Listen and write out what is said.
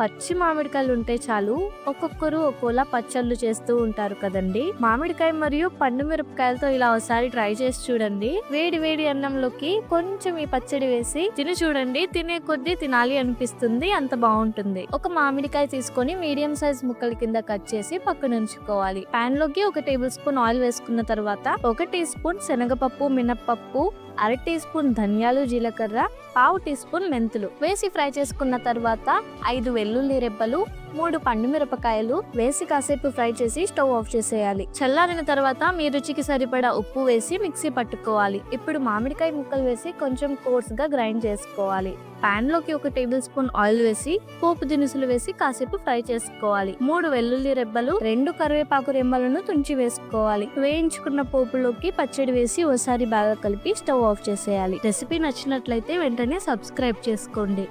పచ్చి మామిడికాయలు ఉంటే చాలు. ఒక్కొక్కరు ఒక్కోలా పచ్చళ్ళు చేస్తూ ఉంటారు కదండి. మామిడికాయ మరియు పండు మిరపకాయలతో ఇలా ఒకసారి ట్రై చేసి చూడండి. వేడి వేడి అన్నంలోకి కొంచెం ఈ పచ్చడి వేసి తిని చూడండి. తినే కొద్దీ తినాలి అనిపిస్తుంది. అంత బాగుంటుంది. ఒక మామిడికాయ తీసుకొని మీడియం సైజ్ ముక్కల కింద కట్ చేసి పక్కన ఉంచుకోవాలి పాన్లోకి ఒక టేబుల్ స్పూన్ ఆయిల్ వేసుకున్న తర్వాత ఒక టీ స్పూన్ శనగపప్పు మినప్పప్పు అర టీ స్పూన్ ధనియాలు జీలకర్ర పావు టీ స్పూన్ మెంతులు వేసి ఫ్రై చేసుకున్న తర్వాత ఐదు వెల్లుల్లి రెబ్బలు మూడు పండు మిరపకాయలు వేసి కాసేపు ఫ్రై చేసి స్టవ్ ఆఫ్ చేసేయాలి. చల్లారిన తర్వాత మీ రుచికి సరిపడా ఉప్పు వేసి మిక్సీ పట్టుకోవాలి. ఇప్పుడు మామిడికాయ ముక్కలు వేసి కొంచెం కోర్స్గా గ్రైండ్ చేసుకోవాలి. పాన్లోకి ఒక టేబుల్ స్పూన్ ఆయిల్ వేసి పోపు దినుసులు వేసి కాసేపు ఫ్రై చేసుకోవాలి. మూడు వెల్లుల్లి రెబ్బలు రెండు కరివేపాకు రెమ్మలను తుంచి వేసుకోవాలి. వేయించుకున్న పోపులోకి పచ్చడి వేసి ఒకసారి బాగా కలిపి స్టవ్ ఆఫ్ చేసేయాలి. రెసిపీ నచ్చినట్లయితే వెంటనే సబ్స్క్రైబ్ చేసుకోండి.